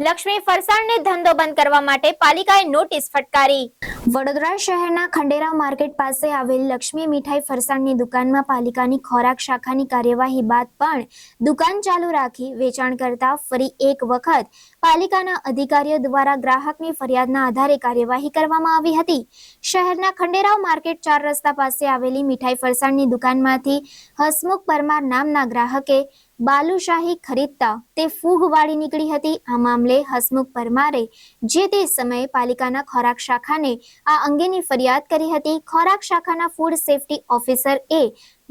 લક્ષ્મી ફરસાણને ધંધો બંધ કરવા માટે પાલિકાએ નોટિસ ફટકારી. વડોદરા શહેરના ખંડેરા માર્કેટ પાસે આવેલ લક્ષ્મી મીઠાઈ ફરસાણની દુકાનમાં પાલિકાની ખોરાક શાખાની કાર્યવાહી બાદ પણ દુકાન ચાલુ રાખી વેચાણ કરતા ફરી એક વખત પાલિકાના અધિકારીઓ દ્વારા ગ્રાહકની ફરિયાદના આધારે કાર્યવાહી કરવામાં આવી હતી. શહેરના ખંડેરાવ માર્કેટ ચાર રસ્તા પાસે આવેલી મીઠાઈ ફરસાણની દુકાનમાંથી હસમુખ પરમાર નામના ગ્રાહકે બાલુશાહી ખરીદતા તે ફૂગ વાળી નીકળી હતી. આ મામલે હસમુખ પરમારે જે તે સમયે પાલિકાના ખોરાક શાખાને આ અંગેની ફરિયાદ કરી હતી. ખોરાક શાખાના ફૂડ સેફટી ઓફિસર એ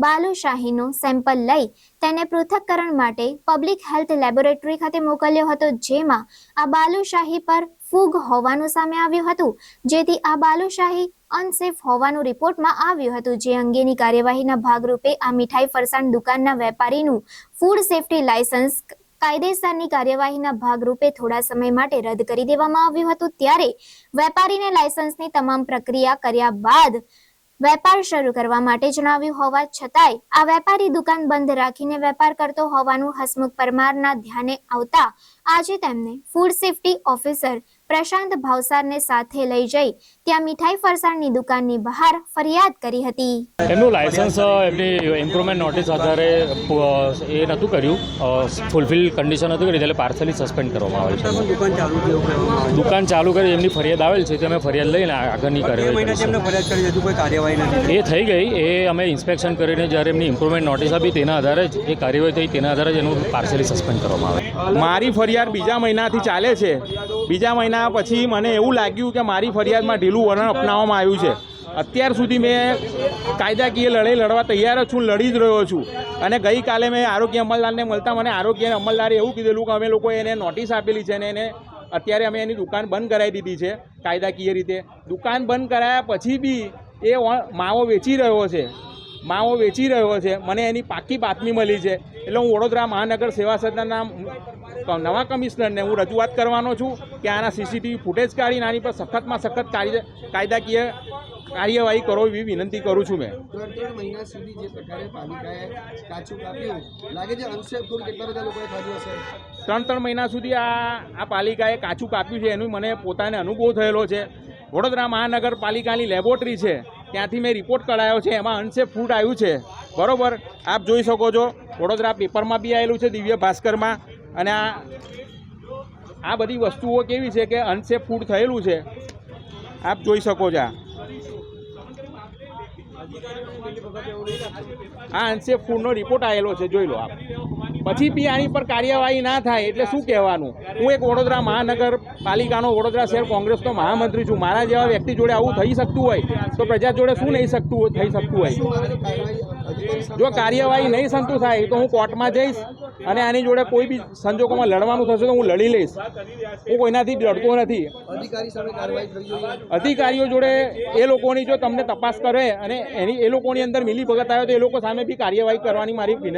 બાલુશાહીનું સેમ્પલ લઈ તેને પૃથક્કરણ માટે પબ્લિક હેલ્થ લેબોરેટરી ખાતે મોકલ્યો હતો, જેમાં આ બાલુશાહી પર ફૂગ હોવાનું સામે આવ્યું હતું. જેથી આ બાલુશાહી અનસેફ હોવાનું રિપોર્ટમાં આવ્યું હતું. જે અંગેની કાર્યવાહીના ભાગરૂપે આ મીઠાઈ ફરસાણ દુકાનના વેપારીનું ફૂડ સેફટી લાયસન્સ કાયદેસરની કાર્યવાહીના ભાગરૂપે થોડા સમય માટે રદ કરી દેવામાં આવ્યું હતું. ત્યારે વેપારીને લાયસન્સની તમામ પ્રક્રિયા કર્યા બાદ વેપાર શરૂ કરવા માટે જણાવ્યું હોવા છતાંય આ વેપારી દુકાન બંધ રાખીને વેપાર કરતો હોવાનું હસમુખ પરમારના ધ્યાને આવતા આજે તેમને ફૂડ સેફટી ઓફિસર પ્રશાંત ભાવસારને સાથે લઈ જઈ ત્યાં મીઠાઈ ફરસાણની દુકાનની બહાર ફરિયાદ કરી હતી. એમનું લાયસન્સ એમની ઇમ્પ્રુવમેન્ટ નોટિસ આધારે એ નહોતું કર્યું. ફૂલફિલ કન્ડિશન હતું કરી એટલે પાર્સલી સસ્પેન્ડ કરવામાં આવેલ છે. દુકાન ચાલુ છે એવું કહેવામાં આવે દુકાન ચાલુ કરી એમની ફરિયાદ આવેલ છે તે અમે ફરિયાદ લઈને આગળની કાર્યવાહી કરી હજુ કોઈ કાર્યવાહી નથી એ થઈ ગઈ એ અમે ઇન્સ્પેક્શન કરીને જ્યારે એમની ઇમ્પ્રુવમેન્ટ નોટિસ આપી તેના આધારે જ એ કાર્યવાહી થઈ તેના આધારે જ એનું પાર્સલી સસ્પેન્ડ કરવામાં આવે મારી ફરિયાદ બીજા મહિનાથી ચાલે છે. બીજા મહિના પછી મને એવું લાગ્યું કે મારી ફરિયાદમાં ઢીલું વલણ અપનાવવામાં આવ્યું છે. અત્યાર સુધી મેં કાયદાકીય લડાઈ લડવા તૈયાર જ છું, લડી જ રહ્યો છું. અને ગઈકાલે મેં આરોગ્ય અમલદારને મળતા મને આરોગ્ય અમલદારે એવું કીધેલું કે અમે લોકો એને નોટિસ આપેલી છે અને એને અત્યારે અમે એની દુકાન બંધ કરાવી દીધી છે, કાયદાકીય રીતે. દુકાન બંધ કરાયા પછી બી એ માવો વેચી રહ્યો છે. માવો વેચી રહ્યો છે. મને એની પાકી બાતમી મળી છે. એટલે હું વડોદરા મહાનગર સેવા સદનના નવા કમિશનરને હું રજૂઆત કરવાનો છું કે આના સીસીટીવી ફૂટેજ કાઢીને આની પર સખતમાં સખત કાયદાકીય કાર્યવાહી કરો એવી વિનંતી કરું છું મેં. ત્રણ ત્રણ મહિના સુધી જે પ્રકારે પાલિકાએ કાચું કાપ્યું લાગે છે અંશે ફૂડ કેટલા બધા લોકોએ ખાધું હશે? ત્રણ ત્રણ મહિના સુધી આ આ પાલિકાએ કાચું કાપ્યું છે. એનું મને પોતાને અનુભવ થયેલો છે. વડોદરા મહાનગરપાલિકાની લેબોરેટરી છે. ત્યાંથી મેં રિપોર્ટ કઢાયો છે, એમાં અનસેફ ફૂડ આવ્યું છે. બરાબર? આપ જોઈ શકો છો, વડોદરા પેપરમાં બી આવેલું છે, દિવ્ય ભાસ્કરમાં. અને આ આ બધી વસ્તુઓ કેવી છે કે અનસેફ ફૂડ થયેલું છે. આપ જોઈ શકો છો આ. અનસેફ ફૂડનો રિપોર્ટ આવેલો છે, જોઈ લો આપ. પછી બી આની પર કાર્યવાહી ના થાય એટલે શું કહેવાનું? હું એક વડોદરા મહાનગર પાલિકાનો વડોદરા શહેર કોંગ્રેસનો મહામંત્રી છું. મારા જેવા વ્યક્તિ જોડે આવું થઈ શકતું હોય, તો પ્રજા જોડે શું નહીં શકતું થઈ શકતું હોય? જો કાર્યવાહી નહીં સંતું થાય, તો હું કોર્ટમાં જઈશ અને આની જોડે કોઈ બી સંજોગોમાં લડવાનું થશે તો હું લડી લઈશ. હું કોઈનાથી લડતો નથી. અધિકારીઓ જોડે એ લોકોની જો તમને તપાસ કરે અને એની, એ લોકોની અંદર મિલી ભગત આવે તો એ લોકો સામે બી કાર્યવાહી કરવાની મારી વિનંતી